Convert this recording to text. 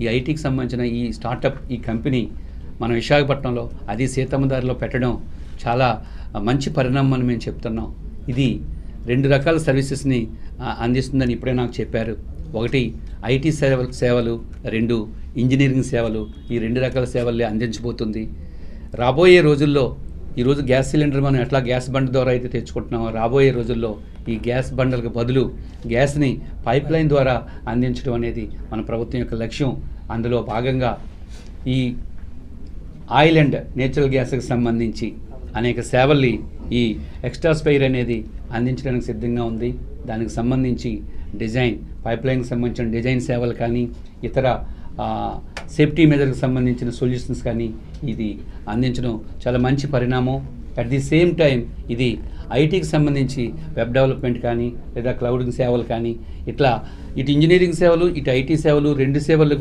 ఈ ఐటీకి సంబంధించిన ఈ స్టార్టప్ ఈ కంపెనీ మన విశాఖపట్నంలో అది సీతమ్మదారిలో పెట్టడం చాలా మంచి పరిణామం అని మేము చెప్తున్నాం. ఇది రెండు రకాల సర్వీసెస్ని అందిస్తుందని ఇప్పుడే నాకు చెప్పారు. ఒకటి ఐటీ సేవలు సేవలు రెండు ఇంజనీరింగ్ సేవలు. ఈ రెండు రకాల సేవల్ని అందించబోతుంది. రాబోయే రోజుల్లో ఈరోజు గ్యాస్ సిలిండర్ మనం ఎట్లా గ్యాస్ బండ్ ద్వారా అయితే తెచ్చుకుంటున్నామో రాబోయే రోజుల్లో ఈ గ్యాస్ బండలకు బదులు గ్యాస్ని పైప్ లైన్ ద్వారా అందించడం అనేది మన ప్రభుత్వం యొక్క లక్ష్యం. అందులో భాగంగా ఈ ఆయిల్ అండ్ నేచురల్ గ్యాస్కి సంబంధించి అనేక సేవల్ని ఈ ఎక్స్ట్రా స్పైర్ అనేది అందించడానికి సిద్ధంగా ఉంది. దానికి సంబంధించి డిజైన్ పైప్ లైన్కి సంబంధించిన డిజైన్ సేవలు కానీ ఇతర సేఫ్టీ మెజర్కి సంబంధించిన సొల్యూషన్స్ కానీ ఇది అందించడం చాలా మంచి పరిణామం. అట్ ది సేమ్ టైం ఇది ఐటీకి సంబంధించి వెబ్ డెవలప్మెంట్ కానీ లేదా క్లౌడింగ్ సేవలు కానీ ఇట్లా ఇటు ఇంజనీరింగ్ సేవలు ఇటు ఐటీ సేవలు రెండు సేవలు కూడా